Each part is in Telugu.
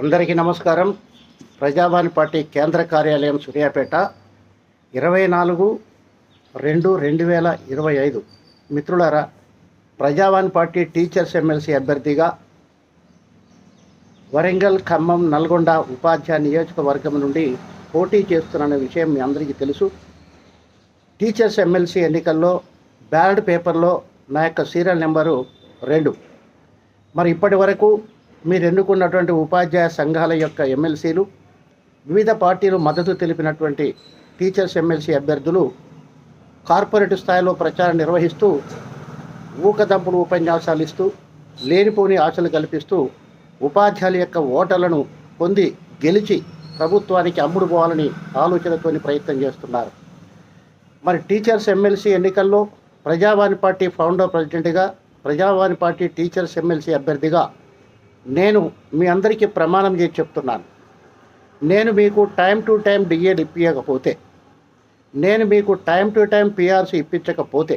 అందరికీ నమస్కారం. ప్రజావాణి పార్టీ కేంద్ర కార్యాలయం సూర్యాపేట ఇరవై నాలుగు రెండు రెండు వేల ఇరవై ఐదు. మిత్రులారా ప్రజావాణి పార్టీ టీచర్స్ ఎమ్మెల్సీ అభ్యర్థిగా వరంగల్ ఖమ్మం నల్గొండ ఉపాధ్యాయ నియోజకవర్గం నుండి పోటీ చేస్తున్న విషయం మీ అందరికీ తెలుసు. టీచర్స్ ఎమ్మెల్సీ ఎన్నికల్లో బ్యాలెట్ పేపర్లో నా యొక్క సీరియల్ నెంబరు రెండు. మరి ఇప్పటి వరకు మీరు ఎన్నుకున్నటువంటి ఉపాధ్యాయ సంఘాల యొక్క ఎమ్మెల్సీలు వివిధ పార్టీలు మద్దతు తెలిపినటువంటి టీచర్స్ ఎమ్మెల్సీ అభ్యర్థులు కార్పొరేట్ స్థాయిలో ప్రచారం నిర్వహిస్తూ ఊకదంపుడు ఉపన్యాసాలు ఇస్తూ లేనిపోని ఆశలు కల్పిస్తూ ఉపాధ్యాయుల యొక్క ఓటర్లను పొంది గెలిచి ప్రభుత్వానికి అమ్ముడు పోవాలని ఆలోచనతోని ప్రయత్నం చేస్తున్నారు. మరి టీచర్స్ ఎమ్మెల్సీ ఎన్నికల్లో ప్రజావాణి పార్టీ ఫౌండర్ ప్రెసిడెంట్గా ప్రజావాణి పార్టీ టీచర్స్ ఎమ్మెల్సీ అభ్యర్థిగా నేను మీ అందరికీ ప్రమాణం చేసి చెప్తున్నాను. నేను మీకు టైం టు టైం డిఏ ఇప్పించకపోతే నేను మీకు టైం టు టైం పిఆర్సీ ఇప్పించకపోతే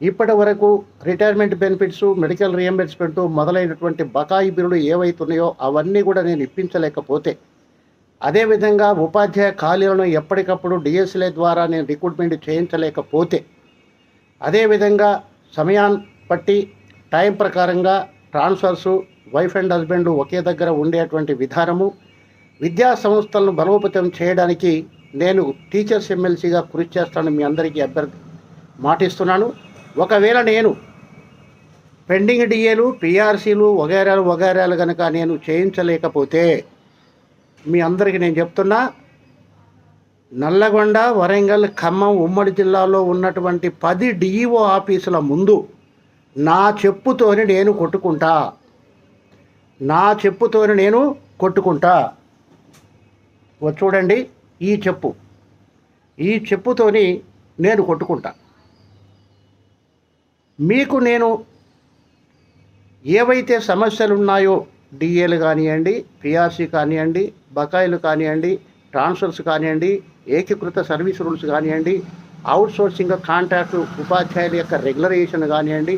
ఇప్పటి వరకు రిటైర్మెంట్ బెనిఫిట్స్ మెడికల్ రియంబర్స్మెంట్ మొదలైనటువంటి బకాయి బిల్లులు ఏవైతున్నాయో అవన్నీ కూడా నేను ఇప్పించలేకపోతే అదేవిధంగా ఉపాధ్యాయ ఖాళీలను ఎప్పటికప్పుడు డిఎస్ఎల్ఏ ద్వారా నేను రిక్రూట్మెంట్ చేయించలేకపోతే అదేవిధంగా సమయాన్ని బట్టి టైం ప్రకారంగా ట్రాన్స్ఫర్సు వైఫ్ అండ్ హస్బెండ్ ఒకే దగ్గర ఉండేటువంటి విధానము విద్యా సంస్థలను బలోపేతం చేయడానికి నేను టీచర్స్ ఎమ్మెల్సీగా కృషి చేస్తాను మీ అందరికీ అభ్యర్థి మాటిస్తున్నాను. ఒకవేళ నేను పెండింగ్ డిఏలు పిఆర్సీలు వగైరాలు వగైరాలు కనుక నేను చేయించలేకపోతే మీ అందరికీ నేను చెప్తున్నా నల్లగొండ వరంగల్ ఖమ్మం ఉమ్మడి జిల్లాలో ఉన్నటువంటి పది డిఈఓ ఆఫీసుల ముందు నా చెప్పుతోని నేను కొట్టుకుంటా. నా చెప్పుతోని నేను కొట్టుకుంటా. చూడండి ఈ చెప్పు. ఈ చెప్పుతోని నేను కొట్టుకుంటా. మీకు నేను ఏవైతే సమస్యలు ఉన్నాయో డిఏలు కానివ్వండి పిఆర్సీ కానివ్వండి బకాయిలు కానివ్వండి ట్రాన్స్ఫర్స్ కానివ్వండి ఏకీకృత సర్వీస్ రూల్స్ కానివ్వండి అవుట్సోర్సింగ్ కాంట్రాక్ట్ ఉపాధ్యాయుల యొక్క రెగ్యులరేషన్ కానివ్వండి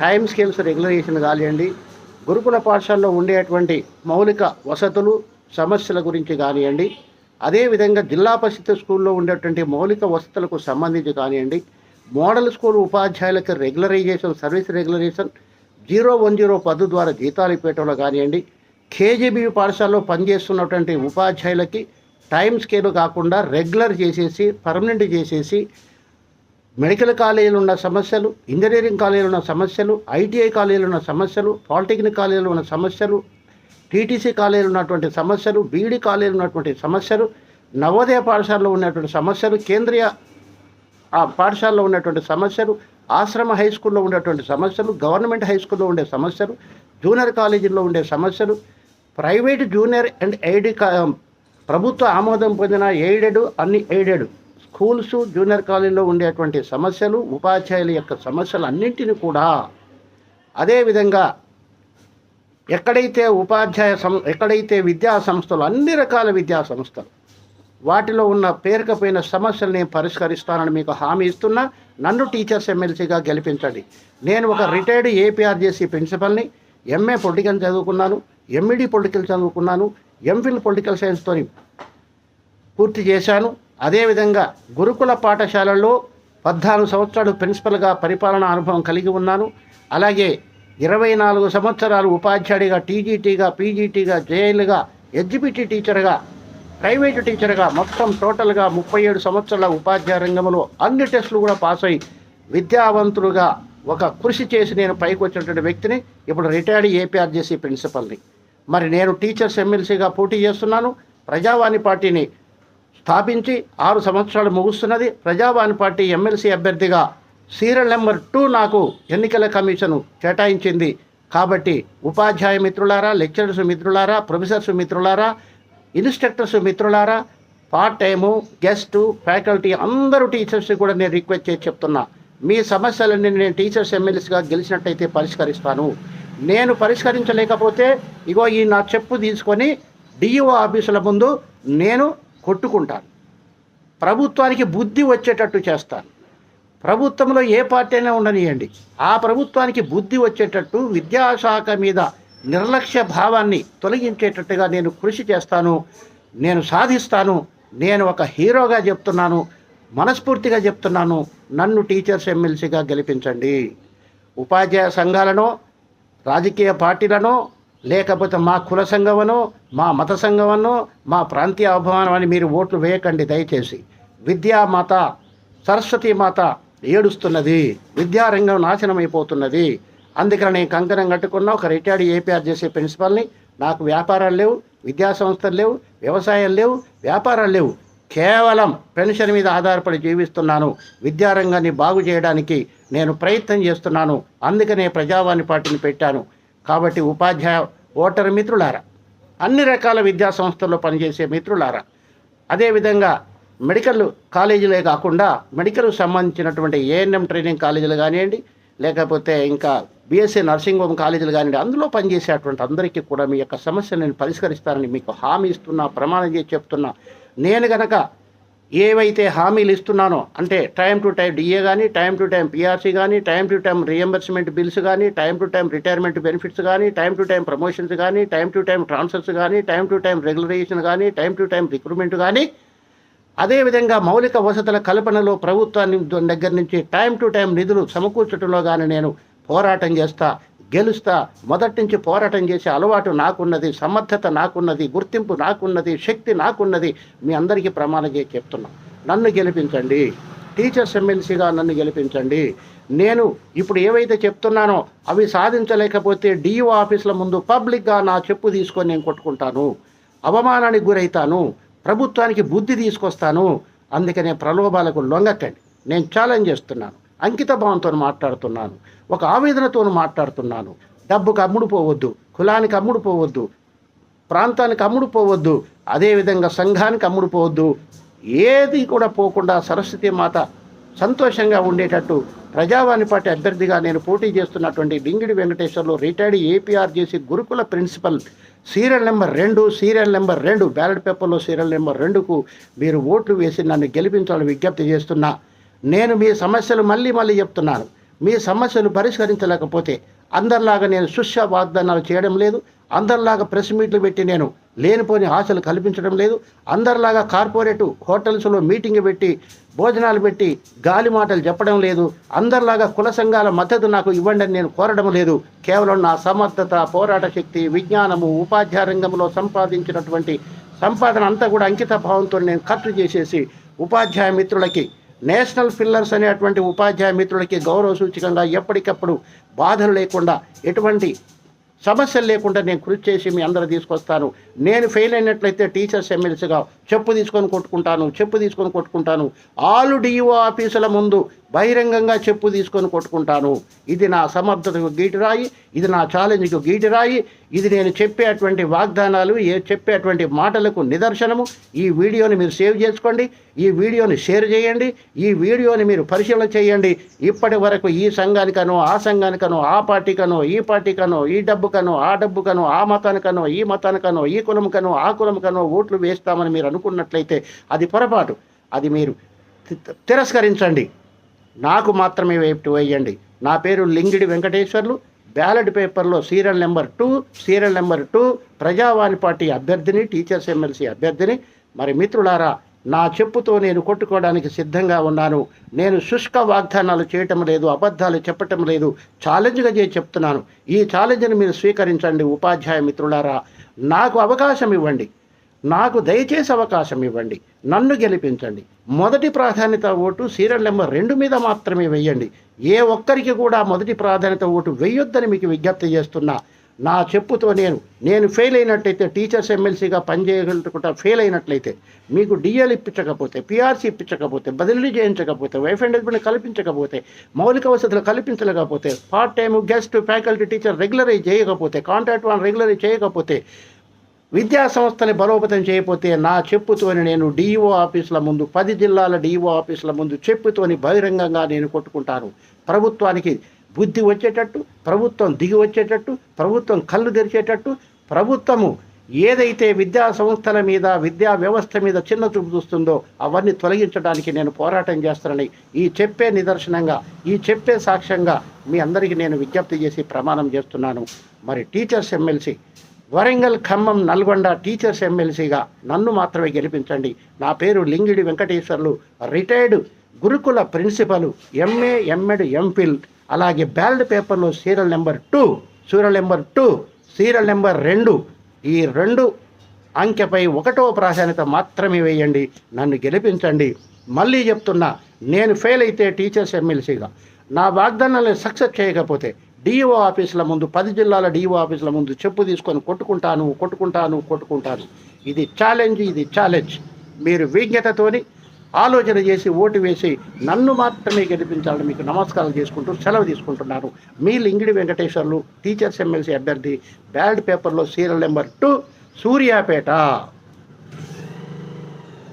టైం స్కేల్స్ రెగ్యులరేషన్ కానివ్వండి గురుకుల పాఠశాలలో ఉండేటువంటి మౌలిక వసతులు సమస్యల గురించి కానివ్వండి అదేవిధంగా జిల్లా పరిషత్ స్కూల్లో ఉండేటువంటి మౌలిక వసతులకు సంబంధించి కానివ్వండి మోడల్ స్కూల్ ఉపాధ్యాయులకు regularisation service regulation zero one zero పద్దు ద్వారా జీతాలు ఇవ్వటంలో కానివ్వండి కేజీబీ పాఠశాలలో పనిచేస్తున్నటువంటి ఉపాధ్యాయులకి టైం స్కేల్ కాకుండా రెగ్యులర్ చేసేసి పర్మనెంట్ చేసేసి మెడికల్ కాలేజీలు ఉన్న సమస్యలు ఇంజనీరింగ్ కాలేజీలు ఉన్న సమస్యలు ఐటీఐ కాలేజీలు ఉన్న సమస్యలు పాలిటెక్నిక్ కాలేజీలు ఉన్న సమస్యలు టీటీసీ కాలేజీలు ఉన్నటువంటి సమస్యలు బీఈడి కాలేజీలు ఉన్నటువంటి సమస్యలు నవోదయ పాఠశాలలో ఉన్నటువంటి సమస్యలు కేంద్రీయ పాఠశాలలో ఉన్నటువంటి సమస్యలు ఆశ్రమ హై స్కూల్లో ఉండేటువంటి సమస్యలు గవర్నమెంట్ హై స్కూల్లో ఉండే సమస్యలు జూనియర్ కాలేజీల్లో ఉండే సమస్యలు ప్రైవేట్ జూనియర్ అండ్ ఎయిడ్ కా- ప్రభుత్వ ఆమోదం పొందిన ఎయిడెడ్ అన్ని ఎయిడెడ్. స్కూల్స్ జూనియర్ కాలేజీలో ఉండేటువంటి సమస్యలు ఉపాధ్యాయుల యొక్క సమస్యలు అన్నింటినీ కూడా అదేవిధంగా ఎక్కడైతే ఉపాధ్యాయ సం ఎక్కడైతే విద్యా సంస్థలు అన్ని రకాల విద్యా సంస్థలు వాటిలో ఉన్న పేరుకపోయిన సమస్యలు నేను పరిష్కరిస్తానని మీకు హామీ ఇస్తున్నా నన్ను టీచర్స్ ఎమ్మెల్సీగా గెలిపించండి. నేను ఒక రిటైర్డ్ ఏపీఆర్జేసీ ప్రిన్సిపల్ని ఎంఏ పొలిటికల్ చదువుకున్నాను ఎంఈడి పొలిటికల్ చదువుకున్నాను ఎంఫిల్ పొలిటికల్ సైన్స్తోని పూర్తి చేశాను. అదేవిధంగా గురుకుల పాఠశాలల్లో పద్నాలుగు సంవత్సరాలు ప్రిన్సిపల్గా పరిపాలనా అనుభవం కలిగి ఉన్నాను. అలాగే ఇరవై నాలుగు సంవత్సరాలు ఉపాధ్యాయుడిగా టీజీటీగా పీజీటీగా జేఎల్గా ఎగ్జిబిటీ టీచర్గా ప్రైవేట్ టీచర్గా మొత్తం టోటల్గా ముప్పై ఏడు సంవత్సరాల ఉపాధ్యాయ రంగంలో అన్ని టెస్టులు కూడా పాస్ అయ్యి విద్యావంతులుగా ఒక కృషి చేసి నేను పైకి వచ్చినటువంటి వ్యక్తిని ఇప్పుడు రిటైర్డ్ ఏపీఆర్జేసీ ప్రిన్సిపల్ని. మరి నేను టీచర్స్ ఎమ్మెల్సీగా పోటీ చేస్తున్నాను. ప్రజావాణి పార్టీని స్థాపించి ఆరు సంవత్సరాలు ముగుస్తున్నది ప్రజావాణి పార్టీ ఎమ్మెల్సీ అభ్యర్థిగా సీరియల్ నెంబర్ టూ నాకు ఎన్నికల కమిషన్ కేటాయించింది. కాబట్టి ఉపాధ్యాయ మిత్రులారా లెక్చరర్స్ మిత్రులారా ప్రొఫెసర్స్ మిత్రులారా ఇన్స్ట్రక్టర్స్ మిత్రులారా పార్ట్ టైము గెస్టు ఫ్యాకల్టీ అందరూ టీచర్స్ కూడా నేను రిక్వెస్ట్ చేసి చెప్తున్నా. మీ సమస్యలన్నీ నేను టీచర్స్ ఎమ్మెల్యేస్గా గెలిచినట్టయితే పరిష్కరిస్తాను. నేను పరిష్కరించలేకపోతే ఇగో ఈ నా చెప్పు తీసుకొని డిఈఓ ఆఫీసుల ముందు నేను కొట్టుకుంటాను ప్రభుత్వానికి బుద్ధి వచ్చేటట్టు చేస్తాను ప్రభుత్వంలో ఏ పార్టీ అయినా ఉండనియండి. ఆ ప్రభుత్వానికి బుద్ధి వచ్చేటట్టు విద్యాశాఖ మీద నిర్లక్ష్య భావాన్ని తొలగించేటట్టుగా నేను కృషి చేస్తాను. నేను సాధిస్తాను. నేను ఒక హీరోగా చెప్తున్నాను. మనస్ఫూర్తిగా చెప్తున్నాను. నన్ను టీచర్స్ ఎమ్మెల్సీగా గెలిపించండి. ఉపాధ్యాయ సంఘాలను రాజకీయ పార్టీలను లేకపోతే మా కుల సంఘమనో మా మత సంఘమనో మా ప్రాంతీయ అభిమానం అని మీరు ఓట్లు వేయకండి దయచేసి. విద్యామాత సరస్వతి మాత ఏడుస్తున్నది. విద్యారంగం నాశనం అయిపోతున్నది అందుకని నేను కంకణం కట్టుకున్న ఒక రిటైర్డ్ ఏపీఆర్ చేసే ప్రిన్సిపల్ని. నాకు వ్యాపారాలు లేవు విద్యా సంస్థలు లేవు వ్యవసాయాలు లేవు వ్యాపారాలు లేవు. కేవలం పెన్షన్ మీద ఆధారపడి జీవిస్తున్నాను. విద్యారంగాన్ని బాగు చేయడానికి నేను ప్రయత్నం చేస్తున్నాను. అందుకనే ప్రజావాణి పార్టీని పెట్టాను. కాబట్టి ఉపాధ్యాయ ఓటర్ మిత్రులారా అన్ని రకాల విద్యా సంస్థల్లో పనిచేసే మిత్రులారా అదేవిధంగా మెడికల్ కాలేజీలే కాకుండా మెడికల్ సంబంధించినటువంటి ఏఎన్ఎం ట్రైనింగ్ కాలేజీలు కానివ్వండి లేకపోతే ఇంకా బీఎస్సీ నర్సింగ్ హోమ్ కాలేజీలు కానివ్వండి అందులో పనిచేసేటువంటి అందరికీ కూడా మీ యొక్క సమస్యను నేను పరిష్కరిస్తానని మీకు హామీ ఇస్తున్నా ప్రమాణం చేసి చెప్తున్నా. నేను గనక ఏవైతే హామీలు ఇస్తున్నానో అంటే టైం టు టైం డిఏ కానీ టైం టు టైం పిఆర్సీ కానీ time to time reimbursement bills కానీ time to time retirement benefits కానీ టైం టు టైం ప్రమోషన్స్ కానీ టైం టు టైం ట్రాన్స్ఫర్స్ కానీ టైం టు టైం రెగ్యులరేషన్ కానీ టైం టు టైం రిక్రూట్మెంట్ కానీ అదేవిధంగా మౌలిక వసతుల కల్పనలో ప్రభుత్వాన్ని దగ్గర నుంచి టైం టు టైం నిధులు సమకూర్చడంలో కానీ నేను పోరాటం చేస్తా. గెలుస్తా మొదటి నుంచి పోరాటం చేసే అలవాటు నాకున్నది సమర్థత నాకున్నది గుర్తింపు నాకున్నది శక్తి నాకున్నది మీ అందరికీ ప్రమాణం చేసి చెప్తున్నా. నన్ను గెలిపించండి. టీచర్స్ ఎమ్మెల్సీగా నన్ను గెలిపించండి. నేను ఇప్పుడు ఏవైతే చెప్తున్నానో అవి సాధించలేకపోతే డిఓ ఆఫీసుల ముందు పబ్లిక్గా నా చెప్పు తీసుకొని నేను కొట్టుకుంటాను. అవమానానికి గురవుతాను. ప్రభుత్వానికి బుద్ధి తీసుకొస్తాను. అందుకనే ప్రలోభాలకు లొంగకండి. నేను ఛాలెంజ్ చేస్తున్నాను. అంకిత భావంతో మాట్లాడుతున్నాను ఒక ఆవేదనతో మాట్లాడుతున్నాను. డబ్బుకు అమ్ముడు పోవద్దు కులానికి అమ్ముడు పోవద్దు ప్రాంతానికి అమ్ముడు పోవద్దు అదేవిధంగా సంఘానికి అమ్ముడు పోవద్దు. ఏది కూడా పోకుండా సరస్వతి మాత సంతోషంగా ఉండేటట్టు ప్రజావాణి పార్టీ అభ్యర్థిగా నేను పోటీ చేస్తున్నటువంటి లింగిడి వెంకటేశ్వర్లు రిటైర్డ్ ఏపీఆర్ చేసి గురుకుల ప్రిన్సిపల్ సీరియల్ నెంబర్ రెండు సీరియల్ నెంబర్ రెండు బ్యాలెట్ పేపర్లో సీరియల్ నెంబర్ రెండుకు మీరు ఓట్లు వేసి నన్ను గెలిపించాలని విజ్ఞప్తి చేస్తున్నా. నేను మీ సమస్యలు మళ్ళీ మళ్ళీ చెప్తున్నాను. మీ సమస్యలు పరిష్కరించలేకపోతే అందరిలాగా నేను శుష్య వాగ్దానాలు చేయడం లేదు. అందరిలాగా ప్రెస్ మీట్లు పెట్టి నేను లేనిపోని ఆశలు కల్పించడం లేదు. అందరిలాగా కార్పొరేట్ హోటల్స్లో మీటింగ్ పెట్టి భోజనాలు పెట్టి గాలి మాటలు చెప్పడం లేదు. అందరిలాగా కుల సంఘాల మద్దతు నాకు ఇవ్వండి అని నేను కోరడం లేదు. కేవలం నా సమర్థత పోరాట శక్తి విజ్ఞానము ఉపాధ్యాయ రంగంలో సంపాదించినటువంటి సంపాదన అంతా కూడా అంకిత భావంతో నేను ఖర్చు చేసేసి ఉపాధ్యాయ మిత్రులకి నేషనల్ పిల్లర్స్ అనేటువంటి ఉపాధ్యాయ మిత్రులకి గౌరవ సూచికంగా ఎప్పటికప్పుడు బాధలు లేకుండా ఎటువంటి సమస్యలు లేకుండా నేను కృషి చేసి మీ అందరూ తీసుకొస్తాను. నేను ఫెయిల్ అయినట్లయితే టీచర్స్ ఎమ్మెల్సీగా చెప్పు తీసుకొని కొట్టుకుంటాను చెప్పు తీసుకొని కొట్టుకుంటాను. ఆలు డిఓ ఆఫీసుల ముందు బహిరంగంగా చెప్పు తీసుకొని కొట్టుకుంటాను. ఇది నా సమర్థతకు గీటిరాయి ఇది నా ఛాలెంజ్కు గీటిరాయి ఇది నేను చెప్పేటువంటి వాగ్దానాలు ఏ చెప్పేటువంటి మాటలకు నిదర్శనము. ఈ వీడియోని మీరు సేవ్ చేసుకోండి ఈ వీడియోని షేర్ చేయండి ఈ వీడియోని మీరు పరిశీలన చేయండి. ఇప్పటి వరకు ఈ సంఘానికనో ఆ సంఘానికనో ఆ పార్టీకనో ఈ పార్టీకనో ఈ డబ్బుకనో ఆ డబ్బుకనో ఆ మతానికనో ఈ మతానికనో ఈ కులంకనో ఆ కులంకనో ఓట్లు వేస్తామని మీరు అనుకున్నట్లయితే అది పొరపాటు. అది మీరు తి- తిరస్కరించండి. నాకు మాత్రమే వేపు వేయండి. నా పేరు లింగిడి వెంకటేశ్వర్లు. బ్యాలెట్ పేపర్లో serial number two serial number two Prajavani party అభ్యర్థిని టీచర్స్ ఎమ్మెల్సీ అభ్యర్థిని. మరి మిత్రులారా నా చెప్పుతో నేను కొట్టుకోవడానికి సిద్ధంగా ఉన్నాను. నేను శుష్క వాగ్దానాలు చేయటం లేదు అబద్ధాలు చెప్పటం లేదు. ఛాలెంజ్గా చేసి చెప్తున్నాను. ఈ ఛాలెంజ్ని మీరు స్వీకరించండి ఉపాధ్యాయ మిత్రులారా. నాకు అవకాశం ఇవ్వండి. నాకు దయచేసి అవకాశం ఇవ్వండి. నన్ను గెలిపించండి. మొదటి ప్రాధాన్యత ఓటు సీరియల్ నెంబర్ రెండు మీద మాత్రమే వెయ్యండి ఏ ఒక్కరికి కూడా మొదటి ప్రాధాన్యత ఓటు వెయ్యొద్దని మీకు విజ్ఞప్తి చేస్తున్నా. నా చెప్పుతో నేను నేను ఫెయిల్ అయినట్లయితే టీచర్స్ ఎమ్మెల్సీగా పనిచేయగలుగుకుంటా ఫెయిల్ అయినట్లయితే మీకు డిఎల్ ఇప్పించకపోతే పిఆర్సీ ఇప్పించకపోతే బదిలీ చేయించకపోతే వైఫ్ అండ్ హస్బెండ్ కల్పించకపోతే మౌలిక వసతులు కల్పించలేకపోతే part time guest faculty teacher regularise చేయకపోతే కాంట్రాక్ట్ వన్ రెగ్యులరైజ్ చేయకపోతే విద్యా సంస్థని బలోపేతం చేయకపోతే నా చెప్పుతోని నేను డిఈఓ ఆఫీసుల ముందు పది జిల్లాల డిఈఓ ఆఫీసుల ముందు చెప్పుతోని బహిరంగంగా నేను కొట్టుకుంటాను. ప్రభుత్వానికి బుద్ధి వచ్చేటట్టు ప్రభుత్వం దిగి వచ్చేటట్టు ప్రభుత్వం కళ్ళు తెరిచేటట్టు ప్రభుత్వము ఏదైతే విద్యా సంస్థల మీద విద్యా వ్యవస్థ మీద చిన్న చూపు చూస్తుందో అవన్నీ తొలగించడానికి నేను పోరాటం చేస్తానని ఈ చెప్పే నిదర్శనంగా ఈ చెప్పే సాక్ష్యంగా మీ అందరికీ నేను విజ్ఞప్తి చేసి ప్రమాణం చేస్తున్నాను. మరి teachers MLC Warangal Khammam Nalgonda teachers ఎమ్మెల్సీగా నన్ను మాత్రమే గెలిపించండి. నా పేరు లింగిడి వెంకటేశ్వర్లు. రిటైర్డ్ గురుకుల ప్రిన్సిపల్ ఎంఏ ఎంఎడ్ ఎంఫిల్. అలాగే బ్యాలెట్ పేపర్లో serial number two serial number two serial number రెండు. ఈ రెండు అంకెపై ఒకటో ప్రాధాన్యత మాత్రమే వేయండి. నన్ను గెలిపించండి. మళ్ళీ చెప్తున్నా నేను ఫెయిల్ అయితే టీచర్స్ ఎమ్మెల్సీగా. నా వాగ్దానాలను సక్సెస్ చేయకపోతే డిఓ ఆఫీసుల ముందు పది జిల్లాల డిఓ ఆఫీసుల ముందు చెప్పు తీసుకొని కొట్టుకుంటాను కొట్టుకుంటాను కొట్టుకుంటాను. ఇది ఛాలెంజ్ ఇది ఛాలెంజ్ మీరు విజ్ఞతతోని ఆలోచన చేసి ఓటు వేసి నన్ను మాత్రమే గెలిపించాలని మీకు నమస్కారం చేసుకుంటూ సెలవు తీసుకుంటున్నాను. మీ లింగిడి వెంకటేశ్వర్లు టీచర్స్ ఎమ్మెల్సీ అభ్యర్థి బ్యాలెట్ పేపర్లో సీరియల్ నెంబర్ టూ సూర్యాపేట.